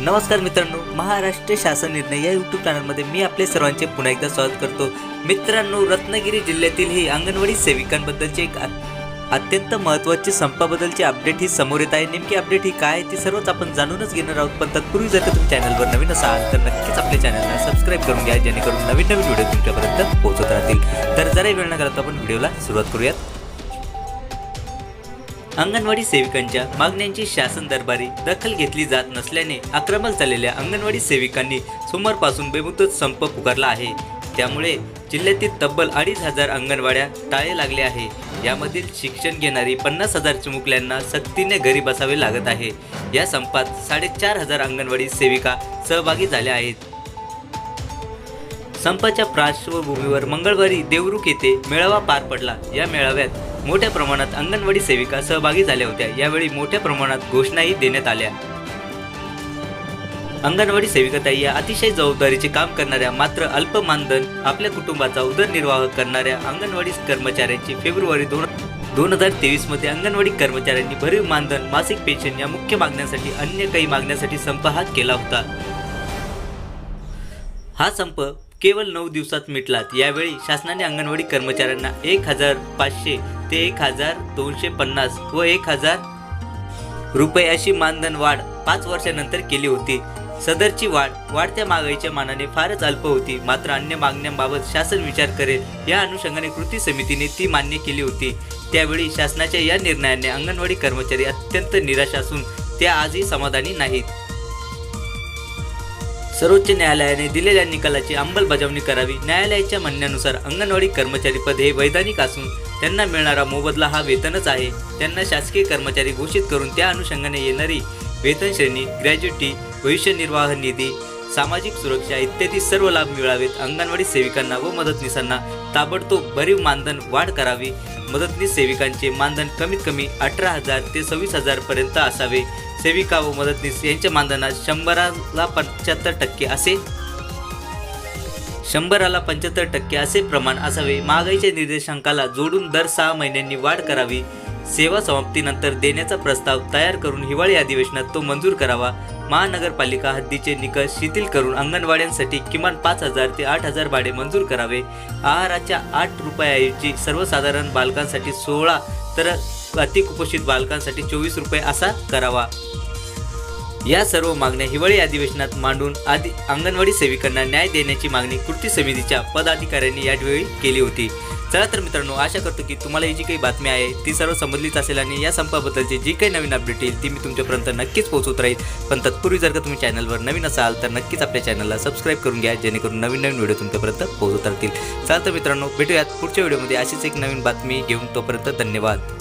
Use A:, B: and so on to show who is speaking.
A: नमस्कार मित्रांनो महाराष्ट्र शासन निर्णय या यूट्यूब चॅनलमध्ये मी आपले सर्वांचे पुन्हा एकदा स्वागत करतो. मित्रांनो रत्नागिरी जिल्ह्यातील ही अंगणवाडी सेविकांबद्दलची एक अत्यंत महत्त्वाची संपाबद्दलची अपडेट ही समोर येत आहे. नेमकी अपडेट ही काय आहे ती सर्वच आपण जाणूनच घेणार आहोत. पण तत्पूर्वी जर का तुम्ही चॅनलवर नवीन असाल तर नक्कीच आपल्या चॅनलला सबस्क्राईब करून घ्या जेणेकरून नवीन नवीन व्हिडिओ तुमच्यापर्यंत पोहोचत राहतील. तर जरा वेळ न करता आपण व्हिडिओला सुरुवात करूयात. अंगणवाडी सेविकांच्या मागण्यांची शासन दरबारी दखल घेतली जात नसल्याने आक्रमक झालेल्या अंगणवाडी सेविकांनी सोमवारपासून बेमुदत संप पुकारला आहे. त्यामुळे जिल्ह्यातील तब्बल अडीच हजार अंगणवाड्या टाळे लागले आहे. यामधील शिक्षण घेणारी पन्नास हजार चिमुकल्यांना सक्तीने घरी बसावे लागत आहे. या संपात साडेचार हजार अंगणवाडी सेविका सहभागी झाल्या आहेत. संपाच्या पार्श्वभूमीवर मंगळवारी देवरुख येथे मेळावा पार पडला. या मेळाव्यात मोठ्या प्रमाणात अंगणवाडी सेविका सहभागी झाल्या होत्या. यावेळी मोठ्या प्रमाणात घोषणाही देण्यात आल्या. अंगणवाडी सेविकाताई या अतिशय जबाबदारीचे काम करणाऱ्या मात्र अल्प मानधन आपल्या कुटुंबाचा उदरनिर्वाह करणाऱ्या अंगणवाडी कर्मचाऱ्यांची फेब्रुवारी दोन दोन हजार तेवीसमध्ये अंगणवाडी कर्मचाऱ्यांनी भरीव मानधन मासिक पेन्शन या मुख्य मागण्यांसाठी अन्य काही मागण्यासाठी संप हा केला होता. हा संप केवळ नऊ दिवसात मिटला. यावेळी शासनाने अंगणवाडी कर्मचाऱ्यांना एक हजार पाचशे ते एक हजार दोनशे पन्नास व एक हजार रुपये अशी मानधन वाढ पाच वर्षानंतर केली होती. सदरची वाढ वाढत्या महागाईच्या मानाने फारच अल्प होती. मात्र अन्य मागण्यांबाबत शासन विचार करेल या अनुषंगाने कृती समितीने ती मान्य केली होती. त्यावेळी शासनाच्या या निर्णयाने अंगणवाडी कर्मचारी अत्यंत निराश असून त्या आजही समाधानी नाहीत. सर्वोच्च न्यायालयाने दिलेल्या निकालाची अंमलबजावणी करावी. न्यायालयाच्या म्हणण्यानुसार अंगणवाडी कर्मचारी पद हे वैधानिक असून त्यांना मिळणारा मोबदला हा वेतनच आहे. त्यांना शासकीय कर्मचारी घोषित करून त्या अनुषंगाने येणारी वेतन श्रेणी ग्रॅज्युटी भविष्य निर्वाह निधी सामाजिक सुरक्षा इत्यादी सर्व लाभ मिळावेत. अंगणवाडी सेविकांना व मदतनीसांना ताबडतोब भरीव मानधन वाढ करावी. मदतनीस सेविकांचे मानधन कमीत कमी अठरा हजार ते सव्वीस हजार पर्यंत असावे. सेविका व मदतनीस यांच्या मानधनात शंभराला पंच्याहत्तर टक्के असे शंभराला पंच्याहत्तर टक्के असे प्रमाण असावे. महागाईच्या निर्देशांकाला जोडून दर सहा महिन्यांनी वाढ करावी. सेवा समाप्तीनंतर देण्याचा प्रस्ताव तयार करून हिवाळी अधिवेशनात तो मंजूर करावा. महानगरपालिका हद्दीचे निकष शिथिल करून अंगणवाड्यांसाठी किमान पाच हजार ते आठ हजार भाडे मंजूर करावे. आहाराच्या आठ रुपयाऐवजी सर्वसाधारण बालकांसाठी सोळा तर अतिकुपोषित बालकांसाठी चोवीस रुपये असा करावा. या सर्व मागण्या हिवाळी अधिवेशनात मांडून आधी अंगणवाडी सेविकांना न्याय देण्याची मागणी कृती समितीच्या पदाधिकाऱ्यांनी यावेळी केली होती. चला तर मित्रांनो आशा करतो की तुम्हाला ही जी काही बातमी आहे ती सर्व संबंधित असेल आणि या संपाबद्दलची जी काही नवीन अपडेट येईल ती मी तुमच्यापर्यंत नक्कीच पोहोचवत राहील. पण तत्पूर्वी जर का तुम्ही चॅनलवर नवीन असाल तर नक्कीच आपल्या चॅनलला सबस्क्राईब करून घ्या जेणेकरून नवीन नवीन व्हिडिओ तुमच्यापर्यंत पोहोचत राहतील. चला तर मित्रांनो भेटूयात पुढच्या व्हिडिओमध्ये अशीच एक नवीन बातमी घेऊन तोपर्यंत धन्यवाद.